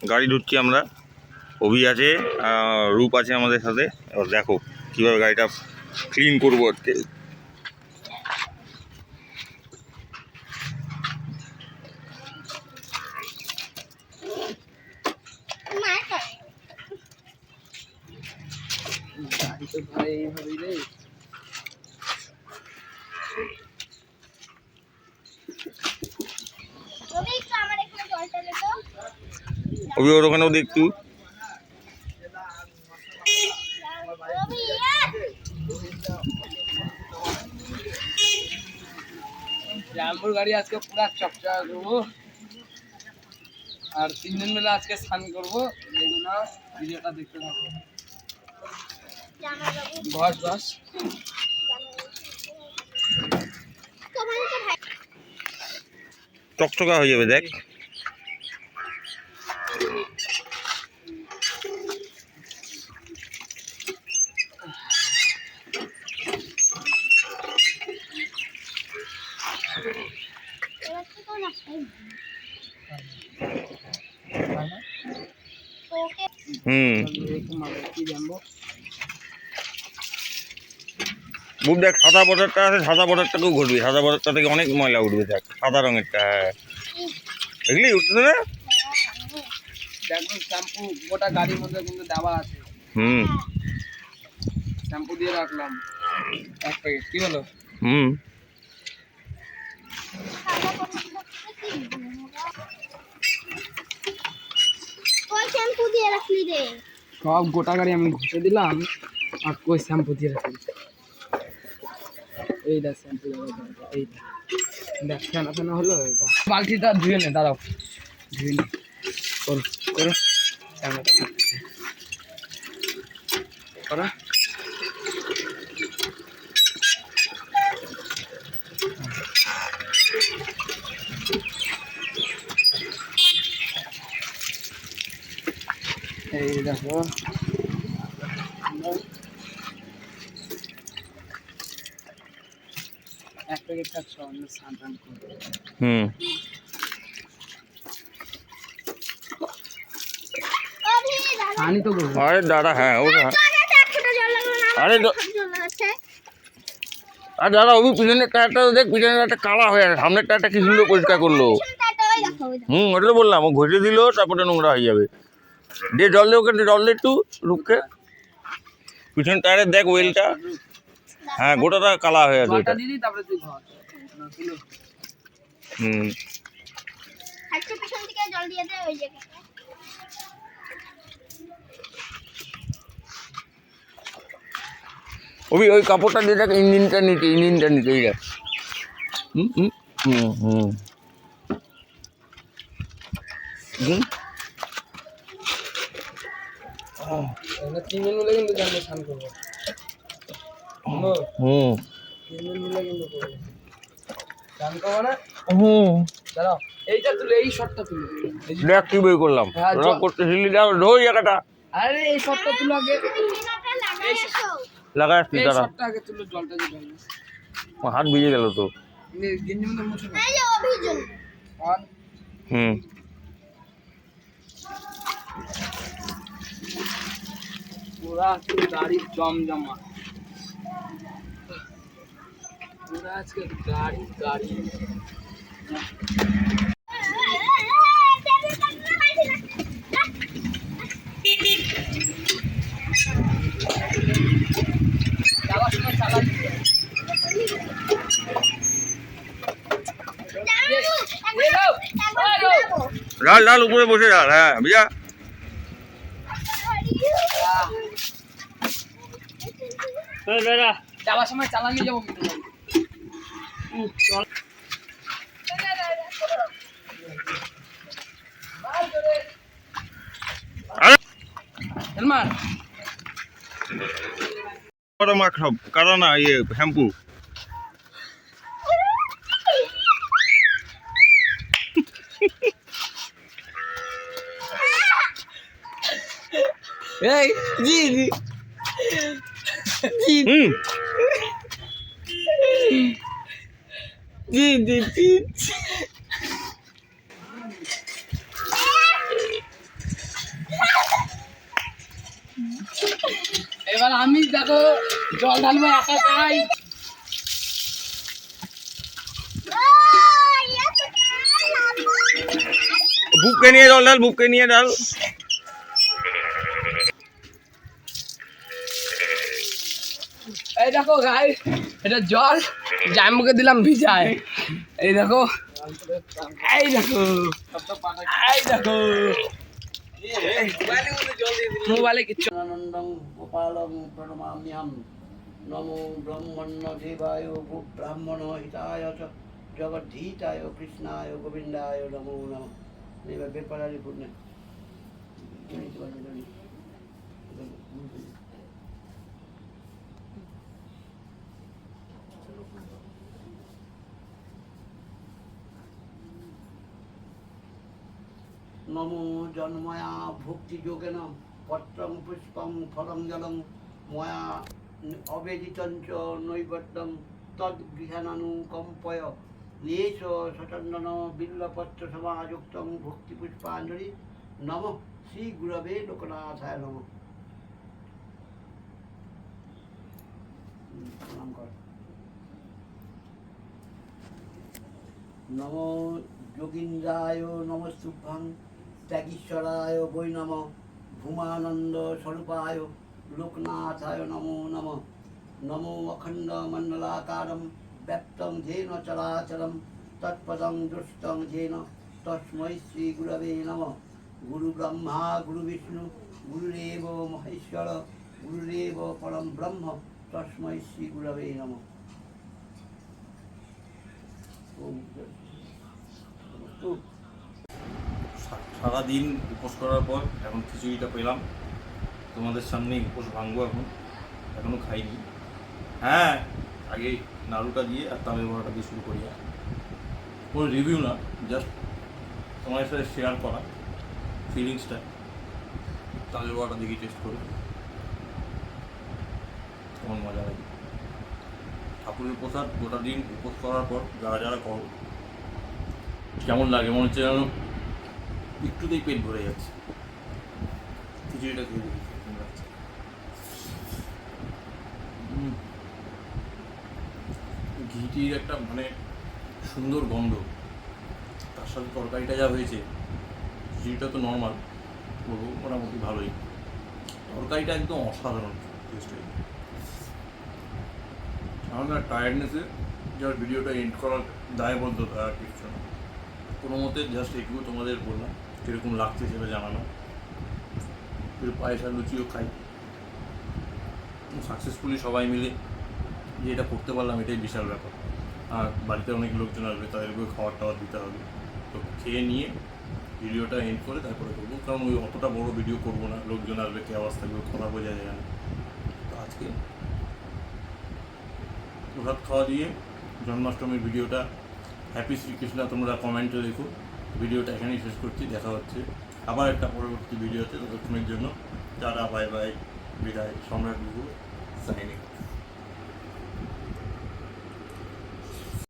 গাড়ি ঢুকছি আমরা। অভি আছে রূপ আছে আমাদের সাথে। এবার দেখো কীভাবে গাড়িটা ক্লিন করব আজকে। তো ভাই এইভাবেই রে রবি একটু আমার এখানে জলটা দে তো অভি ওর ওখানেও দেখতু। রবি গাড়ি আজকে পুরা চকচকা করব। আর তিনজন মিলে আজকে স্নান করব। না ভিডিওটা দেখতে থাকব বস বস। তোমার তো ভাই চকচকা হয়ে যাবে দেখ এবার তো কোন ওকে হুম একটু মারো কি র্যাম্বো বুক দেখ সাদা বর্ডারটা আছে সাদা বর্ডারটাকেও ঘুরবি। সাদা বর্ডারটা থেকে অনেক ময়লা উঠবে দেখ। সাদা রঙেরটা হ্যাঁ। দেখলি? উঠতে না? শ্যাম্পু গোটা গাড়ির মধ্যে কিন্তু দেওয়া আছে হুম। শ্যাম্পু দিয়ে রাখলাম। এক প্যাকেট। কি হলো? হুম। কই শ্যাম্পু দিয়ে রাখলি রে সব গোটা গাড়ি আমি ঘষে দিলাম, আর কই শ্যাম্পু দিয়ে রাখি এই দেখ শ্যাম্পু এই দেখ। ফেনা ফেনা হলো। বালতিটা ধুয়ে নে, দাঁড়াও ধুয়ে নে করো করো শ্যাম্পুটা। এই দেখো আরে দাদা হ্যাঁ ও দাদা এক ফোঁটা জল লাগল না আরে দাদা দেখ হয়ে সামনের টায়ারটা কি সুন্দর পরিষ্কার করল। হুম, ওটা বললাম, ও ঘষে দিল, তারপরে নোংরা হয়ে যাবে। দিয়ে জল দিয়ে ওকে জল দে একটু রুখে পিছন টায়ারের দেখ ওয়েলটা হ্যাঁ গোটাটা কালা হয়ে আছে ওটা। হুম। একটু পিছন থেকে জল দিয়ে দে ওই জায়গায়। ওই ওই কাপড়টা দিয়ে দেখ ইঞ্জিনটা নিচে ইঞ্জিনটা নিচে এই দেখ। হুম হুম হুম হুম। হুম। আমরা তিনজন মিলে কিন্তু জানব স্নান করব। হুম। তিনজন মিলে কিন্তু করব। স্নান করব না? হুম। দাঁড়াও এইটা তুলে এই শটটা তুলে। দেখ কি বই করলাম। হ্যাঁ, ওরা জল- করতেছিলি যাও ঢোই জায়গাটা। আরে এই শটটা তুলে আগে। মিনাটা লাগাই লাগা দাঁড়া। শটটা আগে তুলে জলটা দিয়ে হাত ভিজে গেল তো। গেঞ্জি মধ্যে মুছে এই যে অভির হুম। পুরা আজকে গাড়ির জমজমা পুরা আজকে গাড়ি গাড়ি যাওয়ার সময় চালা লাল লাল উপরে বসে যাল হ্যাঁ বিয়া দাদা যাওয়ার সময় চালানি যাব গাড়ি। উহ, চল। আরে হেলমার। কত মাখ সব কাদা না ইয়ে শ্যাম্পু। এই জি। হুম দিদি দিদি এবার আমি দেখো জল ঢালবো একা খাই বুককে নিয়ে জল ঢাল বুককে নিয়ে ঢাল। দেখো গাই এটা জল মুখে দিলাম ভিজায়। এই দেখো এই দেখো এই দেখো। মোবাইলে কিচ্ছু আনন্দং গোপালং প্রণমাম্যহম। নমো ব্রহ্মণ্য দেবায় ব্রাহ্মণ হিতায় জগদ্ধীতায় কৃষ্ণায় গোবিন্দায় নমো নম। এবার বেপারি পুণ্য নমো জন্ময়া ভক্তি যোগেন পত্রং পুষ্পং ফলং জলং ময়া অবেদিতঞ্চ নৈবদ্যং তদ্গৃহানুকম্পয় নিয়েশ সচন্দন বিল্লপত্র সমাযুক্তং ভক্তি পুষ্পাঞ্জলি নম শ্রী গুরবে লোকনাথায় নম নম যোগীন্দ্রায় নমস্তুভ্যাং ত্যাগীশ্বরায় বৈ নম, ভূমানন্দ স্বরূপায় লোকনাথায় নমো নম। নমো অখণ্ড মণ্ডলাকারম ব্যক্তং ধেন চরাচরম তৎপদং দুষ্টং ধেন তস্मै শ্রী গুরবে নম। গুরু ব্রহ্মা, গুরু বিষ্ণু গুরুরেব মহেশ্বর গুরুরেব পরম ব্রহ্ম তস্मै শ্রী গুরবে নম। সা- সারাদিন উপোস করার পর এখন খিচুড়িটা পেলাম। তোমাদের সামনে উপোস ভাঙবো এখন। এখনও খাইনি। হ্যাঁ আগে নাড়ুটা দিয়ে আর তালের বড়াটা দিয়ে শুরু করি। কোনো রিভিউ না জাস্ট তোমার সাথে শেয়ার করা ফিলিংসটা তালের বড়াটা দেখি টেস্ট করে। কেমন মজা লাগে। ঠাকুরের প্রসাদ গোটা দিন উপোস করার পর যারা যারা করো। কেমন লাগে মনে হচ্ছে যেন একটুতেই পেট ভরে যাচ্ছে। খিচুড়িটা খেয়ে। ঘিটির একটা মানে সুন্দর গন্ধ। তার সাথে তরকারিটা যা হয়েছে, খিচুড়িটা তো নর্মাল বলব মোটামুটি ভালোই। তরকারিটা একদম অসাধারণ টেস্ট হয়েছে আমার টায়ার্ডনেসে যার ভিডিওটা এন্ড করার দায়বদ্ধতা আর কিছু না। কোনো মতে জাস্ট এটুকু তোমাদের বললাম। কীরকম লাগছে সেটা জানানো। একটু পায়েস লুচিও খাই। সাকসেসফুলি সবাই মিলে যে এটা করতে পারলাম, এটাই বিশাল ব্যাপার। আর বাড়িতে অনেক লোকজন আসবে, তাদেরকেও খাবার টাবার দিতে হবে। তো খেয়ে নিয়ে ভিডিওটা এন্ড করে তারপরে করব। কারণ ওই অতটা বড় ভিডিও করব না। লোকজন আসবে, কে আওয়াজ থাকবে, কথা বোঝা যায় না। তো আজকে প্রসাদ খাওয়া দিয়ে জন্মাষ্টমীর ভিডিওটা। হ্যাপি শ্রীকৃষ্ণ তোমরা কমেন্টে দেখো ভিডিওটা এখানেই শেষ করছি, দেখা হচ্ছে আবার একটা পরবর্তী ভিডিওতে ততক্ষণের জন্য। টাটা, বাই বাই, বিদায়, সম্রাট বিভু সাইনিং